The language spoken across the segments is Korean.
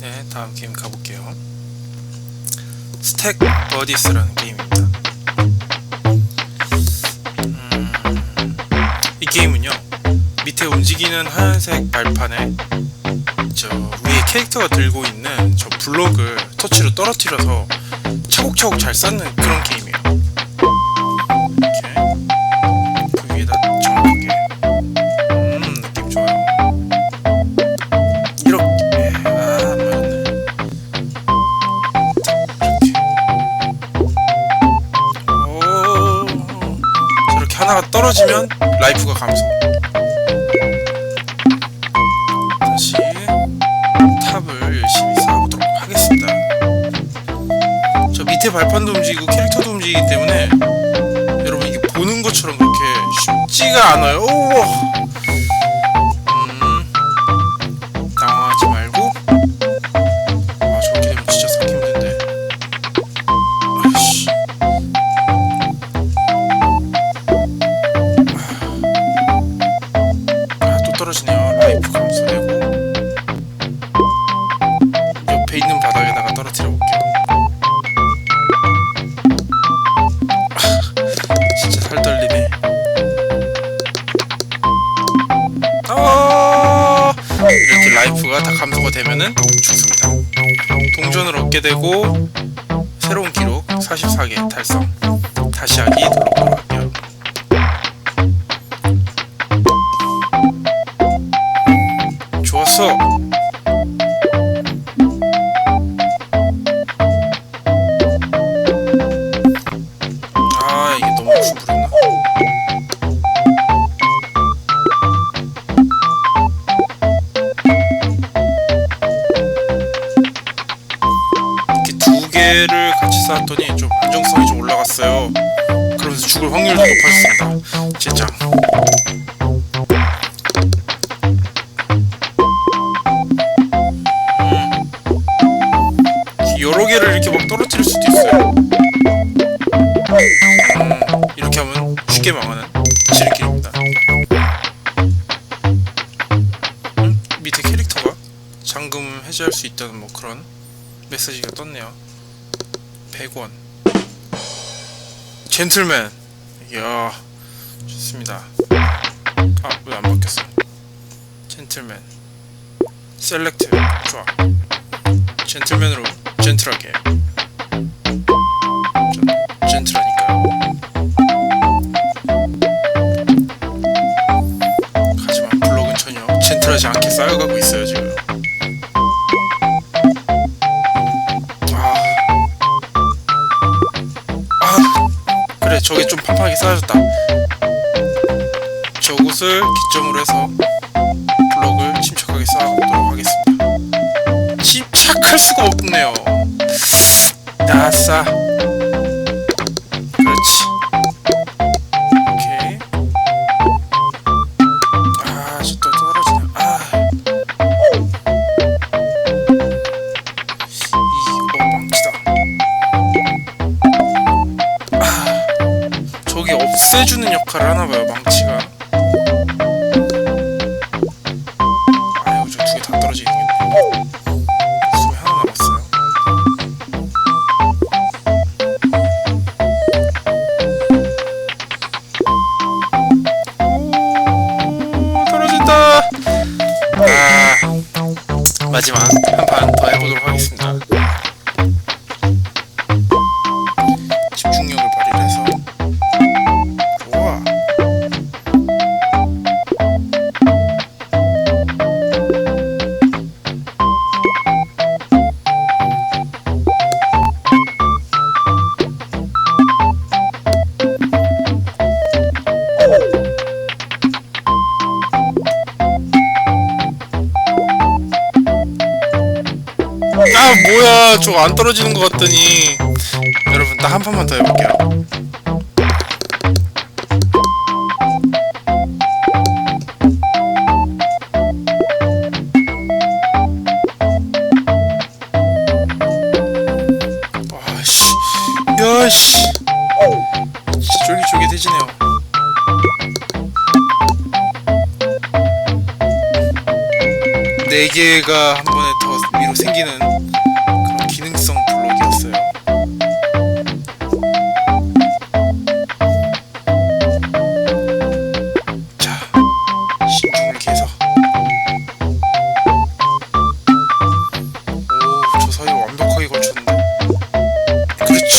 네, 다음 게임 가볼게요. 스택 버디스라는 게임입니다. 음, 이 게임은요, 밑에 움직이는 하얀색 발판에 저 위에 캐릭터가 들고 있는 저 블록을 터치로 떨어뜨려서 차곡차곡 잘 쌓는 그런 게임 하나가 떨어지면 라이프가 감소. 다시 탑을 열심히 쌓아보도록 하겠습니다. 저 밑에 발판도 움직이고 캐릭터도 움직이기 때문에 여러분 이게 보는 것처럼 그렇게 쉽지가 않아요. 오! 음, 죽습니다. 동전을 얻게 되고 새로운 기록 44개 달성. 다시 하기 누르도록 할게요. 좋았어. 개를 같이 쌓았더니 좀 안정성이 좀 올라갔어요. 그러면서 죽을 확률도 높아졌습니다. 진짜. 음. 여러 개를 이렇게 막 떨어뜨릴 수도 있어요. 음, 이렇게 하면 쉽게 망하는 지름길입니다. 음, 밑에 캐릭터가 잠금 해제할 수 있다는 뭐 그런 메시지가 떴네요. 100원. 젠틀맨. 이야, 좋습니다. 아, 왜 안 바뀌었어? 젠틀맨. 셀렉트. 좋아. 젠틀맨으로 젠틀하게. 전 젠틀하니까요. 하지만 블록은 전혀 젠틀하지 않게 쌓여가고 있어요 저게 좀 판판하게 쌓여졌다. 저곳을 기점으로 해서 블록을 침착하게 쌓아보도록 하겠습니다. 침착할 수가 없네요. 없애주는 역할을 하나 봐요, 망치가. 아유, 저두 개 다 떨어지겠네. 숨이 하나 남았어요. 오, 떨어진다. 아, 마지막 한 판 더 해보도록 하겠습니다. 뭐야 저거 안 떨어지는 것 같더니 여러분 나한 판만 더 해볼게요. 야씨. 진짜 쫄깃쫄깃해지네요. 네개 날개가 한 번에 더 위로 생기는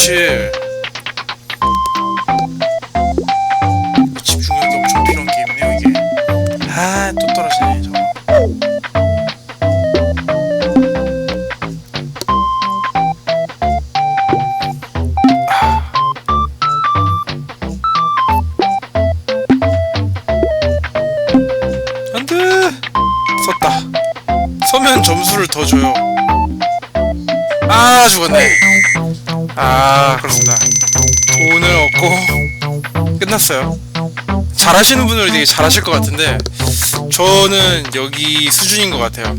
그렇지. 집중력이 엄청 필요한 게임이네요, 이게. 아, 또 떨어지네, 저거. 안돼 썼다 서면 점수를 더 줘요 아 죽었네 아 그렇습니다. 돈을 얻고 끝났어요. 잘하시는 분들이 되게 잘하실 것 같은데 저는 여기 수준인 것 같아요.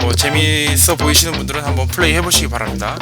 뭐 재미있어 보이시는 분들은 한번 플레이 해보시기 바랍니다